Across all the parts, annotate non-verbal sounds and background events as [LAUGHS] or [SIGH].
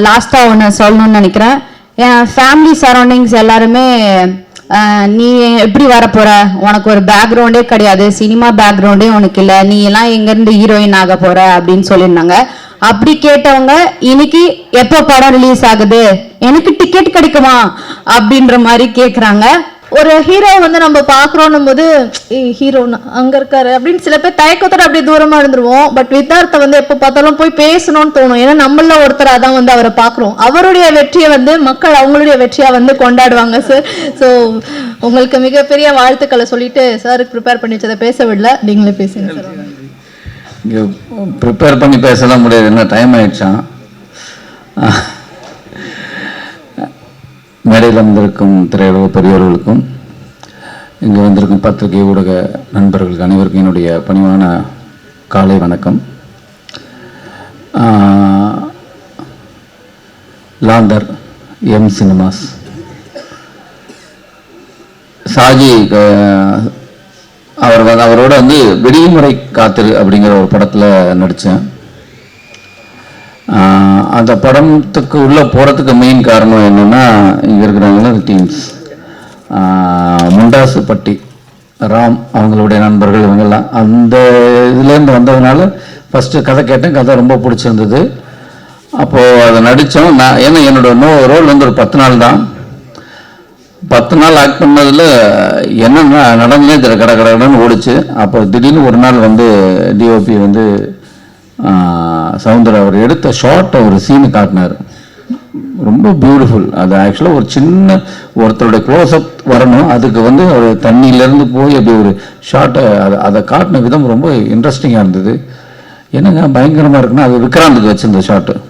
லாஸ்ட்டாக ஒன்று சொல்லணும்னு நினைக்கிறேன். என் ஃபேமிலி சரௌண்டிங்ஸ் எல்லாருமே நீ எப்படி வரப்போற? உனக்கு ஒரு பேக்ரவுண்டே கிடையாது. சினிமா பேக்ரவுண்டே உனக்கு இல்லை. நீ எல்லாம் எங்கேருந்து ஹீரோயின் ஆக போற அப்படின்னு சொல்லியிருந்தாங்க. அப்படி கேட்டவங்க இன்னைக்கு எப்போ படம் ரிலீஸ் ஆகுது? எனக்கு டிக்கெட் கிடைக்குமா? அப்படின்ற மாதிரி கேட்குறாங்க ஒரு ஹீரோ வந்து நம்ம பார்க்குறோன்னும் போது ஹீரோன்னு அங்கே இருக்காரு. அப்படின்னு சில பேர் தயக்கத்தோட அப்படியே தூரமாக இருந்துருவோம். பட் வித்தார்த்தை வந்து எப்போ பார்த்தாலும் போய் பேசணும்னு தோணும். ஏன்னா நம்மள ஒருத்தராக தான் வந்து அவரை பார்க்குறோம். அவருடைய வெற்றியை வந்து மக்கள் அவங்களுடைய வெற்றியாக வந்து கொண்டாடுவாங்க சார் ஸோ உங்களுக்கு மிகப்பெரிய வாழ்த்துக்களை சொல்லிட்டு சாருக்கு ப்ரிப்பேர் பண்ணி வச்சதை பேச விடல. நீங்களே பேசுங்க சார் இங்கே ப்ரிப்பேர் பண்ணி பேசலாம் முடியாது. என்ன டைம் ஆயிடுச்சான் மேடையில் வந்திருக்கும் திரையுலக பெரியோர்களுக்கும் இங்கே வந்திருக்கும் பத்திரிகை ஊடக நண்பர்களுக்கு அனைவருக்கும் என்னுடைய பணிவான காலை வணக்கம். லாந்தர் எம் சினிமாஸ். சாஜி அவர் அவரோட வந்து விடிமுறை காத்திரு அப்படிங்கிற ஒரு படத்தில் நடித்தேன் அந்த படத்துக்கு உள்ளே போகிறதுக்கு மெயின் காரணம் என்னென்னா இங்கே இருக்கிறவங்கள டீம்ஸ் முண்டாசுப்பட்டி ராம் அவங்களுடைய நண்பர்கள் இவங்கெல்லாம். அந்த இதுலேருந்து வந்ததுனால ஃபஸ்ட்டு கதை கேட்டேன். கதை ரொம்ப பிடிச்சிருந்தது. அப்போது அதை நடித்தோம் நான் ஏன்னா என்னோட நோ ரோல் வந்து ஒரு பத்து நாள் தான். பத்து நாள் ஆக்ட் பண்ணதில் என்னென்ன நடந்தே தெரியல கட கடன்னு ஓடிச்சு. அப்போ திடீர்னு ஒரு நாள் வந்து டிஓபி வந்து சவுந்தர் அவர் எடுத்த ஷார்ட்டை ஒரு சீனு காட்டினார். ரொம்ப பியூட்டிஃபுல் அது ஆக்சுவலாக ஒரு சின்ன ஒருத்தருடைய க்ளோஸ்அப் வரணும். அதுக்கு வந்து ஒரு தண்ணியிலேருந்து போய் அப்படி ஒரு ஷார்ட்டை அதை அதை காட்டின விதம் ரொம்ப இன்ட்ரெஸ்டிங்காக இருந்தது. என்னங்க பயங்கரமாக இருக்குன்னா அது விக்ராந்துக்கு வச்சிருந்த ஷார்ட்டு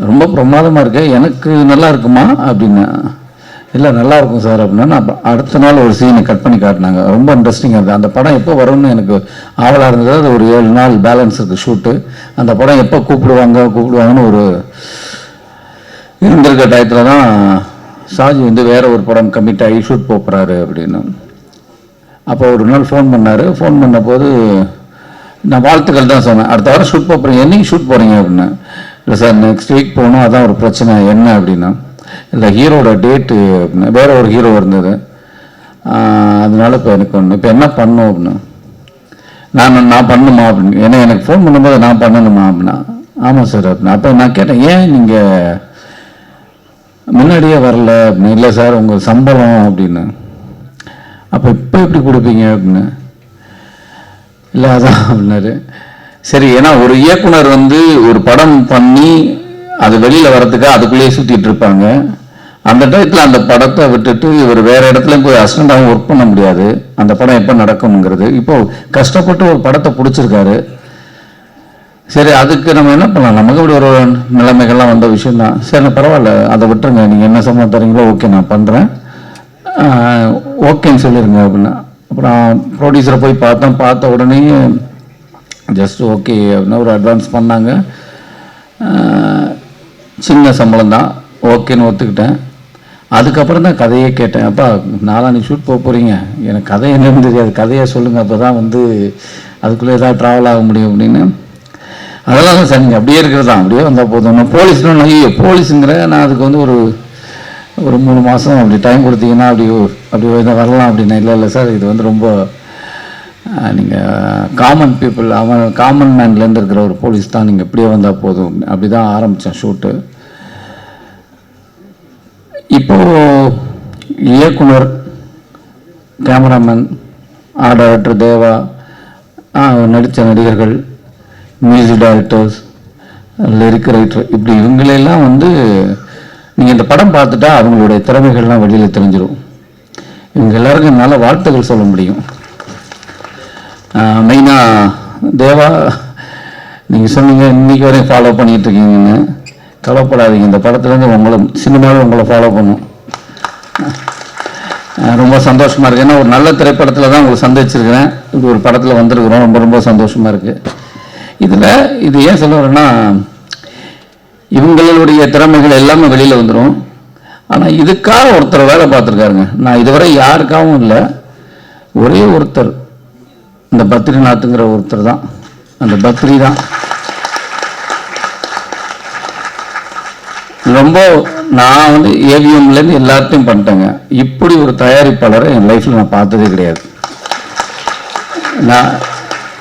ரொம்ப பிரமாதமாக இருக்கு. எனக்கு நல்லா இருக்குமா? அப்படின்னு. இல்லை நல்லா இருக்கும் சார் அப்படின்னா நான் அடுத்த நாள் ஒரு சீனை கட் பண்ணி காட்டினாங்க. ரொம்ப இன்ட்ரெஸ்டிங்காக இருந்தது. அந்த படம் எப்போ வரும்னு எனக்கு ஆவலாக இருந்தது. அது ஒரு ஏழு நாள் பேலன்ஸ் இருக்குது ஷூட்டு அந்த படம் எப்போ கூப்பிடுவாங்க கூப்பிடுவாங்கன்னு ஒரு இருந்திருக்க டயத்தில் தான் ஷாஜி வந்து வேறு ஒரு படம் கம்மிட் ஆகி ஷூட் போகிறாரு அப்படின்னு. அப்போ ஒரு நாள் ஃபோன் பண்ணார். ஃபோன் பண்ணபோது நான் வாழ்த்துக்கள் தான் சொன்னேன். அடுத்த வாரம் ஷூட் போகிறீங்க என்னைக்கு ஷூட் போகிறீங்க அப்படின்னு. இல்லை சார் நெக்ஸ்ட் வீக் போகணும் அதான் ஒரு பிரச்சனை. என்ன அப்படின்னா. இந்த ஹீரோட டேட்டு அப்படின்னு வேற ஒரு ஹீரோ இருந்தது. அதனால இப்போ எனக்கு ஒன்று இப்போ என்ன பண்ணும் அப்படின்னு. நான் நான் பண்ணுமா அப்படின்னு. ஏன்னா எனக்கு ஃபோன் பண்ணும்போது நான் பண்ணணுமா அப்படின்னா ஆமாம் சார் அப்படின்னா. அப்போ நான் கேட்டேன் ஏன் நீங்கள் முன்னாடியே வரல அப்படின்னு? இல்லை சார் உங்கள் சம்பளம் அப்படின்னு. அப்போ இப்போ எப்படி கொடுப்பீங்க? அப்படின்னு. இல்லை அதான் அப்படின்னாரு. சரி ஏன்னா ஒரு இயக்குனர் வந்து ஒரு படம் பண்ணி அது வெளியில் வரத்துக்கு அதுக்குள்ளேயே சுற்றிட்டு இருப்பாங்க. அந்த டயத்தில் அந்த படத்தை விட்டுட்டு இவர் வேறு இடத்துலையும் போய் அசிஸ்டண்டாகவும் ஒர்க் பண்ண முடியாது. அந்த படம் எப்போ நடக்கும்ங்கிறது. இப்போது கஷ்டப்பட்டு ஒரு படத்தை பிடிச்சிருக்காரு. சரி அதுக்கு நம்ம என்ன பண்ணலாம்? நமக்கு இப்படி ஒரு நிலைமைகள்லாம் வந்த விஷயம் தான் சரி பரவாயில்ல. அதை விட்டுருங்க. நீங்கள் என்ன சம்பளம் தரீங்களோ ஓகே நான் பண்ணுறேன் ஓகேன்னு சொல்லிடுங்க அப்படின்னா. அப்புறம் ப்ரொடியூசரை போய் பார்த்தேன் பார்த்த உடனே ஜஸ்ட் ஓகே அப்படின்னா ஒரு அட்வான்ஸ் பண்ணாங்க. சின்ன சம்பளம் தான் ஓகேன்னு ஒத்துக்கிட்டேன். அதுக்கப்புறம் தான் கதையே கேட்டேன். அப்பா நாளான்னைக்கு ஷூட் போக போகிறீங்க எனக்கு கதை என்னன்னு தெரியாது. கதையை சொல்லுங்கள் அப்போ தான் வந்து அதுக்குள்ளே ஏதாவது ட்ராவல் ஆக முடியும் அப்படின்னு. அதெல்லாம் தான் சார் நீங்கள் அப்படியே இருக்கிறது தான். அப்படியே வந்தால் போதும். நான் போலீஸ்னு ஐயோ போலீஸுங்கிற நான் அதுக்கு வந்து ஒரு ஒரு மூணு மாதம் அப்படி டைம் கொடுத்தீங்கன்னா அப்படி அப்படி வரலாம் அப்படின்னா. இல்லை இல்லை சார் இது வந்து ரொம்ப நீங்கள் காமன் பீப்புள் அவன் காமன் மேன்லேருந்து இருக்கிற ஒரு போலீஸ் தான். நீங்கள் இப்படியே வந்தால் போதும். அப்படி தான் ஆரம்பித்தேன் ஷூட்டு இப்போது இயக்குனர் கேமராமேன் ஆர்ட் தேவா நடித்த நடிகர்கள் மியூசிக் டைரக்டர்ஸ் லிரிக் ரைட்டர் இப்படி இவங்களெல்லாம் வந்து நீங்கள் இந்த படம் பார்த்துட்டா அவங்களுடைய திறமைகள்லாம் வெளியில் தெரிஞ்சிடும் இவங்க எல்லாருக்கும் என்னால் வாழ்த்துக்கள் சொல்ல முடியும். மெயினாக தேவா நீங்கள் சொன்னீங்க இன்னைக்கு வரையும் ஃபாலோ பண்ணிகிட்ருக்கீங்கன்னு கவலைப்படாதீங்க. இந்த படத்துலேருந்து உங்களை சினிமாவில் உங்களை ஃபாலோ பண்ணும். ரொம்ப சந்தோஷமாக இருக்குது ஏன்னா ஒரு நல்ல திரைப்படத்தில் தான் உங்களை சந்திச்சிருக்கிறேன். இப்படி ஒரு படத்தில் வந்திருக்கிறோம். ரொம்ப ரொம்ப சந்தோஷமாக இருக்குது இதில் இது ஏன் சொல்ல வரேன்னா இவங்களுடைய திறமைகள் எல்லாமே வெளியில் வந்துடும் ஆனால் இதுக்காக ஒருத்தர் வேலை பார்த்துருக்காருங்க. நான் இதுவரை யாருக்காகவும் இல்லை. ஒரே ஒருத்தர். இந்த பத்ரிநாத்துங்கிற ஒருத்தர் தான். அந்த பத்ரி தான். ரொம்ப நான் வந்து ஏவிஎம்லேருந்து எல்லாத்தையும் பண்ணிட்டேங்க. இப்படி ஒரு தயாரிப்பாளரை என் லைஃப்பில் நான் பார்த்ததே கிடையாது. நான்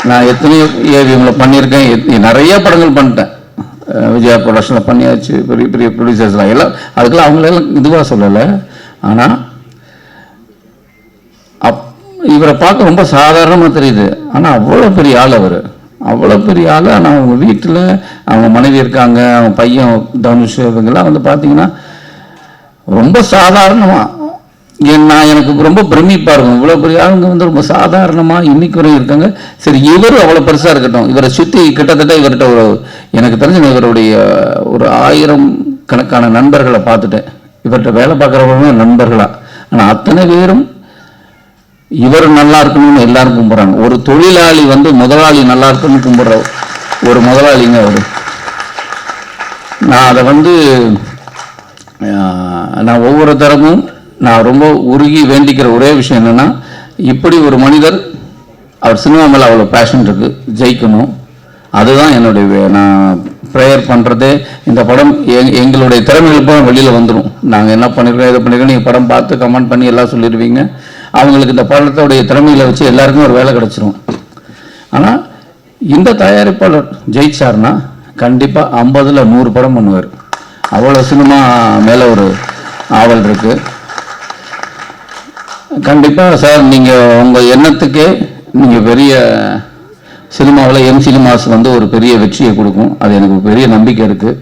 நான் எத்தனையோ ஏவிஎம்ல பண்ணியிருக்கேன். எத்- நிறைய படங்கள் பண்ணிட்டேன். விஜயா ப்ரொடக்ஷனில் பண்ணியாச்சு பெரிய பெரிய ப்ரொடியூசர்ஸ்லாம் எல்லாம் அதுக்கெல்லாம் அவங்களெல்லாம் இதுவாக சொல்லலை. ஆனால் அப் இவரை பார்க்க ரொம்ப சாதாரணமாக தெரியுது. ஆனால் அவ்வளோ பெரிய ஆள் அவர். அவ்வளோ பெரிய ஆள். ஆனால் அவங்க வீட்டில் அவங்க மனைவி இருக்காங்க அவங்க பையன் தனுஷ் இவங்கெல்லாம் வந்து பார்த்தீங்கன்னா ரொம்ப சாதாரணமாக என் நான் எனக்கு ரொம்ப பிரமிப்பாக இருக்கும். இவ்வளோ பெரிய ஆளுங்க வந்து ரொம்ப சாதாரணமாக இன்னைக்கு வரையும் இருக்காங்க. சரி இவரும் அவ்வளோ பெருசாக இருக்கட்டும். இவரை சுற்றி கிட்டத்தட்ட இவர்கிட்ட ஒரு எனக்கு தெரிஞ்ச இவருடைய ஒரு ஆயிரம் கணக்கான நண்பர்களை பார்த்துட்டேன். இவர்கிட்ட வேலை பார்க்குறவங்க நண்பர்களாக ஆனால் அத்தனை பேரும் இவர் நல்லா இருக்கணும்னு எல்லாரும் கும்பிட்றாங்க ஒரு தொழிலாளி வந்து முதலாளி நல்லா இருக்கணும்னு கும்பிட்ற ஒரு முதலாளிங்க அவர். நான் அதை வந்து நான் ஒவ்வொரு தரமும் நான் ரொம்ப உருகி வேண்டிக்கிற ஒரே விஷயம் என்னன்னா இப்படி ஒரு மனிதர் அவர் சினிமா மேலே அவ்வளோ பேஷன் இருக்குது ஜெயிக்கணும். அதுதான் என்னுடைய நான் ப்ரேயர் பண்ணுறதே இந்த படம் எங் எங்களுடைய திறமைகள் வெளியில் வந்துடும் நாங்கள் என்ன பண்ணியிருக்கோம் இதை பண்ணியிருக்கோம் நீங்கள் படம் பார்த்து கமெண்ட் பண்ணி எல்லாம் சொல்லிடுவீங்க அவங்களுக்கு இந்த படத்தோடைய திறமையில் வச்சு எல்லாருக்கும் ஒரு வேலை கிடச்சிரும். ஆனால் இந்த தயாரிப்பாளர் ஜெயிச்சார்னா கண்டிப்பாக ஐம்பதில் நூறு படம் பண்ணுவார். அவ்வளோ சினிமா மேலே ஒரு ஆவல் இருக்கு. கண்டிப்பாக சார் நீங்கள் உங்கள் எண்ணத்துக்கே நீங்கள் பெரிய சினிமாவில் எம் சினிமாஸ் வந்து ஒரு பெரிய வெற்றியை கொடுக்கும். அது எனக்கு பெரிய நம்பிக்கை இருக்குது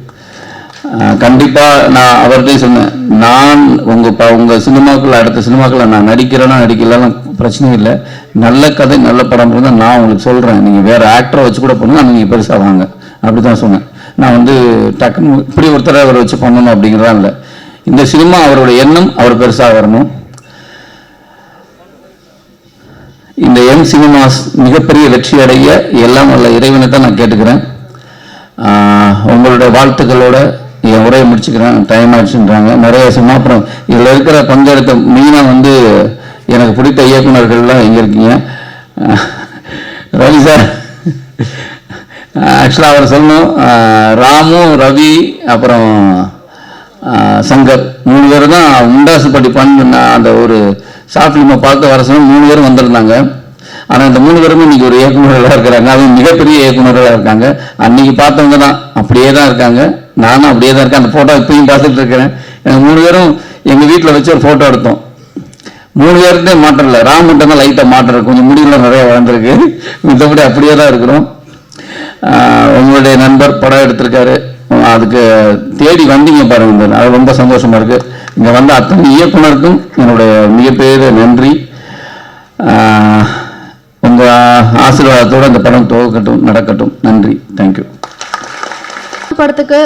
கண்டிப்பாக நான் அவர்கிட்டயே சொன்னேன். நான் உங்கள் உங்க உங்கள் சினிமாக்குள்ள அடுத்த சினிமாக்குள்ள நான் நடிக்கிறேன்னா நடிக்கலாம் பிரச்சனை இல்லை. நல்ல கதை நல்ல படம் இருந்தால் நான் உங்களுக்கு சொல்கிறேன் நீங்கள் வேறு ஆக்டரை வச்சு கூட பண்ணுங்க நீங்கள் பெருசாக வாங்க. அப்படி தான் சொன்னேன். நான் வந்து டக்குன்னு இப்படி ஒருத்தரை அவரை வச்சு பண்ணணும் அப்படிங்கிறதா இல்லை. இந்த சினிமா அவரோட எண்ணம் அவர் பெருசாக வரணும். இந்த எம் சினிமாஸ் மிகப்பெரிய வெற்றி அடைய எல்லாம் வல்ல இறைவனை தான் நான் கேட்டுக்கிறேன். உங்களுடைய வாழ்த்துக்களோட என் உரையை முடிச்சுக்கிறேன் டைம் ஆயிடுச்சுன்றாங்க. நிறைய சும்மா அப்புறம் இதில் இருக்கிற பங்கெடுத்த மெயினாக வந்து எனக்கு பிடித்த இயக்குனர்கள்லாம் எங்கே இருக்கீங்க? ரவி சார் ஆக்சுவலாக அவர் சொல்லணும். ராமு ரவி அப்புறம் சங்கர். மூணு பேர் தான் முண்டாசு பண்ண அந்த ஒரு ஷார்ட் ஃபிலிமை பார்த்து வர சொன்ன மூணு பேரும் வந்திருந்தாங்க. ஆனால் இந்த மூணு பேருமே இன்னைக்கு ஒரு இயக்குநர்களாக இருக்கிறாங்க. அதுவும் மிகப்பெரிய இயக்குநர்களாக இருக்காங்க. அன்னைக்கு பார்த்தவங்க தான். அப்படியே தான் இருக்காங்க. நானும் அப்படியே தான் இருக்கேன். அந்த ஃபோட்டோ இப்பயும் பார்த்துட்டு இருக்கிறேன். மூணு பேரும் எங்கள் வீட்டில் வச்சு ஒரு ஃபோட்டோ எடுத்தோம். மூணு பேருந்தே மாற்றம் இல்லை. ராம் மட்டும் தான் லைட்டாக மாற்றம் கொஞ்சம் முடியெல்லாம் நிறைய வளர்ந்துருக்கு. மித்தபடி அப்படியே தான் இருக்கிறோம் உங்களுடைய நண்பர் படம் எடுத்திருக்காரு. அதுக்கு தேடி வந்தீங்க பாருங்க அது ரொம்ப சந்தோஷமாக இருக்குது இங்கே வந்த அத்தனை இயக்குனருக்கும் என்னுடைய மிகப்பெரிய நன்றி. உங்கள் ஆசீர்வாதத்தோடு ஆசீர்வாதத்தோட படம் துவக்கட்டும் நடக்கட்டும். நன்றி. தேங்க்யூ படத்துக்கு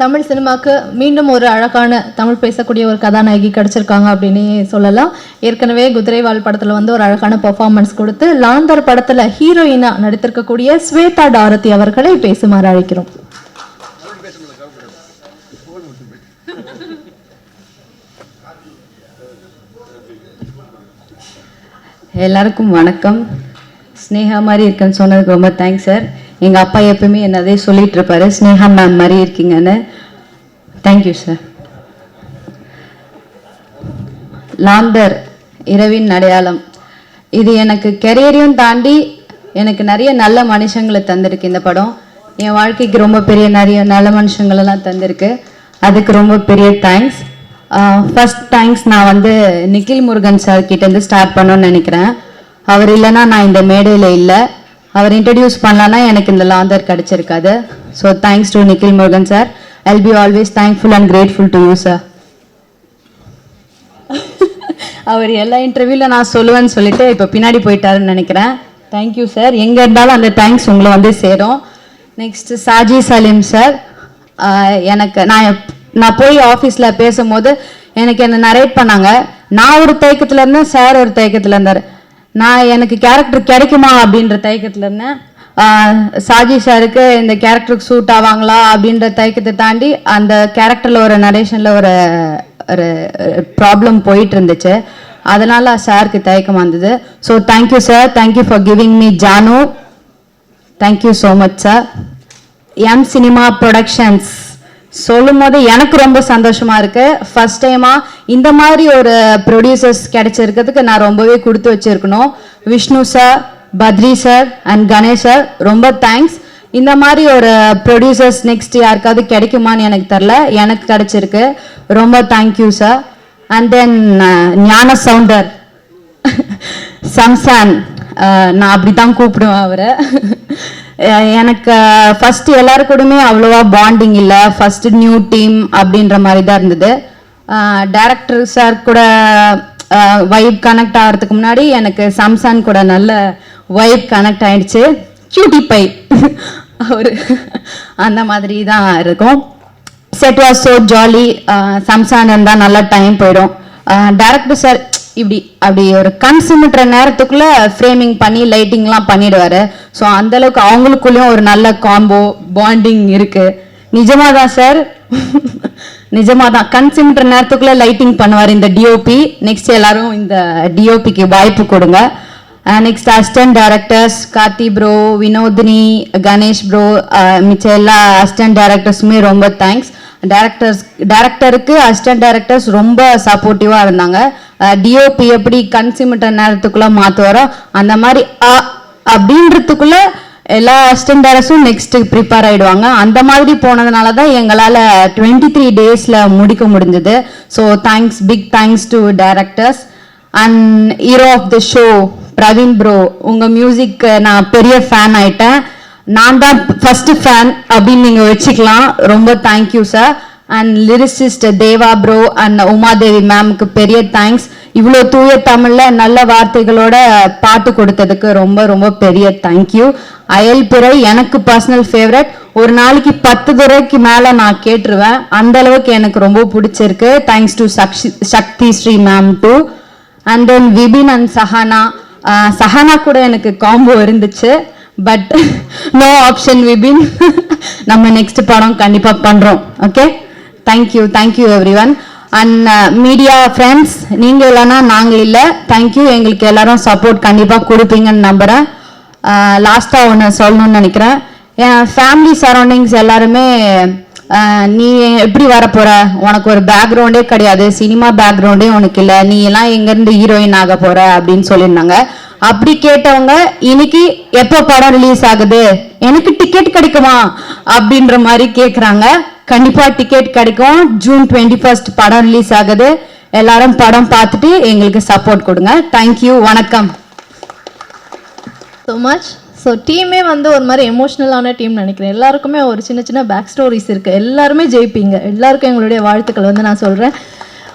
தமிழ் சினிமாக்கு மீண்டும் ஒரு அழகான தமிழ் பேசக்கூடிய ஒரு கதாநாயகி கிடச்சிருக்காங்க அப்படின்னு சொல்லலாம். ஏற்கனவே குதிரைவால் படத்தில் வந்து ஒரு அழகான பர்ஃபார்மன்ஸ் கொடுத்து லாந்தர் படத்தில் ஹீரோயினாக நடித்திருக்கக்கூடிய ஸ்வேதா டாரதி அவர்களை பேசுமாறு அழைக்கிறோம். எல்லாருக்கும் வணக்கம். ஸ்னேகா மாதிரி இருக்குன்னு சொன்னதுக்கு ரொம்ப தேங்க்ஸ் சார் எங்கள் அப்பா எப்பவுமே என்னதே சொல்லிட்டு இருப்பாரு. ஸ்னேகா மேம் மாதிரி இருக்கீங்கன்னு. தேங்க்யூ சார் லாந்தர் இரவின் அடையாளம். இது எனக்கு கெரியரையும் தாண்டி எனக்கு நிறைய நல்ல மனுஷங்களை தந்திருக்கு இந்த படம். என் வாழ்க்கைக்கு ரொம்ப பெரிய நிறைய நல்ல மனுஷங்களெல்லாம் தந்திருக்கு. அதுக்கு ரொம்ப பெரிய தேங்க்ஸ் ஃபஸ்ட் தேங்க்ஸ் நான் வந்து நிக்கில் முருகன் சார் கிட்டேருந்து ஸ்டார்ட் பண்ணணும்னு நினைக்கிறேன். அவர் இல்லைன்னா நான் இந்த மேடையில் இல்லை. அவர் இன்ட்ரடியூஸ் பண்ணலன்னா எனக்கு இந்த Laandhar கிடைச்சிருக்காது. So thanks to Nikhil Murugan sir I'll be always thankful and grateful to you sir அவர் எல்லா இன்டர்வியூவில் நான் சொல்லுவேன்னு சொல்லிட்டு இப்போ பின்னாடி போயிட்டாருன்னு நினைக்கிறேன். தேங்க்யூ சார் எங்கே இருந்தாலும் அந்த தேங்க்ஸ் உங்களை வந்து சேரும். நெக்ஸ்ட் சாஜி சலீம் சார் எனக்கு நான் நான் போய் ஆஃபீஸில் பேசும்போது எனக்கு என்ன நரேட் பண்ணாங்க. நான் ஒரு தயக்கத்தில் இருந்தேன் சார் ஒரு தயக்கத்தில் இருந்தார். நான் எனக்கு கேரக்டர் கிடைக்குமா அப்படின்ற தயக்கத்தில் இருந்தேன். சாஜி சாருக்கு இந்த கேரக்டருக்கு சூட் ஆவாங்களா அப்படின்ற தயக்கத்தை தாண்டி அந்த கேரக்டரில் ஒரு நரேஷனில் ஒரு ஒரு ப்ராப்ளம் போயிட்டு இருந்துச்சு. அதனால் சாருக்கு தயக்கம் வந்தது. So thank you sir thank you for giving me Jaanu thank you so much sir M cinema productions சொல்லும் போது எனக்கு ரொம்ப சந்தோஷமா இருக்கு. ஃபர்ஸ்ட் டைமா இந்த மாதிரி ஒரு ப்ரொடியூசர்ஸ் கிடைச்சிருக்கிறதுக்கு நான் ரொம்பவே கொடுத்து வச்சிருக்கணும். Vishnu sir Badri sir and Ganesh sir ரொம்ப தேங்க்ஸ் இந்த மாதிரி ஒரு ப்ரொடியூசர்ஸ் நெக்ஸ்ட் யாருக்காவது கிடைக்குமான்னு எனக்கு தெரில எனக்கு கிடைச்சிருக்கு. ரொம்ப தேங்க்யூ சார் அண்ட் தென் ஞான சவுண்டர் [LAUGHS] சம்சான் uh, நான் அப்படி தான் கூப்பிடுவேன் அவரை. [LAUGHS] எனக்கு ஃபஸ்ட்டு எல்லாரு கூடமே அவ்வளோவா பாண்டிங் இல்லை. ஃபஸ்ட்டு நியூ டீம் அப்படின்ற மாதிரி தான் இருந்தது டேரக்டர் சார் கூட வைப் கனெக்ட் ஆகிறதுக்கு முன்னாடி எனக்கு சம்சான் கூட நல்ல வைப் கனெக்ட் ஆயிடுச்சு. கியூட்டி பை அவர் அந்த மாதிரி தான் இருக்கும் செட் வாஸ் ஸோ ஜாலி சம்சான் இருந்தால் நல்லா டைம் போயிடும். டேரக்டர் சார் இப்படி அப்படி ஒரு கண் சிமிட்டுற நேரத்துக்குள்ள ஃப்ரேமிங் பண்ணி லைட்டிங்லாம் பண்ணிடுவாரு. ஸோ அந்த அளவுக்கு அவங்களுக்குள்ளேயும் ஒரு நல்ல காம்போ பாண்டிங் இருக்கு. நிஜமா தான் சார் [LAUGHS] நிஜமா தான் கண் சிமிட்டுற நேரத்துக்குள்ள லைட்டிங் பண்ணுவார் இந்த டிஓபி நெக்ஸ்ட் எல்லாரும் இந்த டிஓபிக்கு வாய்ப்பு கொடுங்க. Next assistant directors Karthi bro Vinodhini Ganesh bro uh, மிச்ச எல்லா அசிஸ்டன்ட் டைரக்டர்ஸுமே ரொம்ப தேங்க்ஸ் டேரக்டர்ஸ் டேரக்டருக்கு அசிஸ்டன்ட் டேரக்டர்ஸ் ரொம்ப சப்போர்ட்டிவாக இருந்தாங்க. டிஓபி எப்படி கன்சியூமிட்ட நேரத்துக்குள்ளே மாற்றுவாரோ அந்த மாதிரி அ எல்லா அசிஸ்டன்ட் டேரக்டர்ஸும் நெக்ஸ்ட் ப்ரிப்பேர் ஆகிடுவாங்க அந்த மாதிரி போனதுனால தான் எங்களால் டுவெண்ட்டி த்ரீ டேஸில் முடிக்க முடிஞ்சது. So thanks big thanks to directors and hero of the show Praveen bro உங்கள் மியூசிக் நான் பெரிய ஃபேன் ஆயிட்டேன். நான் தான் ஃபர்ஸ்ட் ஃபேன் அப்படின்னு நீங்கள் வச்சுக்கலாம். ரொம்ப thank you sir and lyricist Deva bro and Umadevi மேம்க்கு பெரிய தேங்க்ஸ் இவ்வளோ தூய தமிழில் நல்ல வார்த்தைகளோட பாட்டு கொடுத்ததுக்கு ரொம்ப ரொம்ப பெரிய தேங்க்யூ அயல் பிறை எனக்கு பர்சனல் ஃபேவரட் ஒரு நாளைக்கு பத்து தடவைக்கு மேலே நான் கேட்டுருவேன். அந்த அளவுக்கு எனக்கு ரொம்ப பிடிச்சிருக்கு. Thanks to Sakshi Sakthi Sri ma'am too and then Vipin and Sahana. Sahana கூட எனக்கு காம்போ இருந்துச்சு. பட் நோ ஆப்ஷன் விபின் நம்ம நெக்ஸ்ட் படம் கண்டிப்பாக பண்ணுறோம் okay thank you thank you everyone and media friends நீங்கள் இல்லைன்னா நாங்கள் இல்லை. தேங்க்யூ எங்களுக்கு எல்லாரும் சப்போர்ட் கண்டிப்பாக கொடுப்பீங்கன்னு நம்புகிறேன் லாஸ்ட்டாக uh, ஒன்று சொல்லணும்னு நினைக்கிறேன். என் ஃபேமிலி சரௌண்டிங்ஸ் எல்லாருமே uh, நீ எப்படி வரப்போகிற உனக்கு ஒரு பேக்ரவுண்டே கிடையாது. சினிமா பேக்ரவுண்டே உனக்கு இல்லை. நீ எல்லாம் எங்கேருந்து ஹீரோயின் ஆக போற? அப்படின்னு சொல்லியிருந்தாங்க. அப்படி கேட்டவங்க இன்னைக்கு எப்போ படம் ரிலீஸ் ஆகுது? எனக்கு டிக்கெட் கிடைக்குமா? அப்படின்ற மாதிரி கேட்குறாங்க கண்டிப்பா டிக்கெட் கிடைக்கும். ஜூன் டுவெண்ட்டி ஃபர்ஸ்ட் படம் ரிலீஸ் ஆகுது. எல்லாரும் படம் பார்த்துட்டு எங்களுக்கு சப்போர்ட் கொடுங்க. தேங்க்யூ வணக்கம். ஸோ மச் ஸோ டீமே வந்து ஒரு மாதிரி எமோஷ்னலான டீம் நினைக்கிறேன். எல்லாருக்குமே ஒரு சின்ன சின்ன பேக் ஸ்டோரிஸ் இருக்குது எல்லாருமே ஜெயிப்பீங்க. எல்லாருக்கும் எங்களுடைய வாழ்த்துக்கள் வந்து நான் சொல்கிறேன்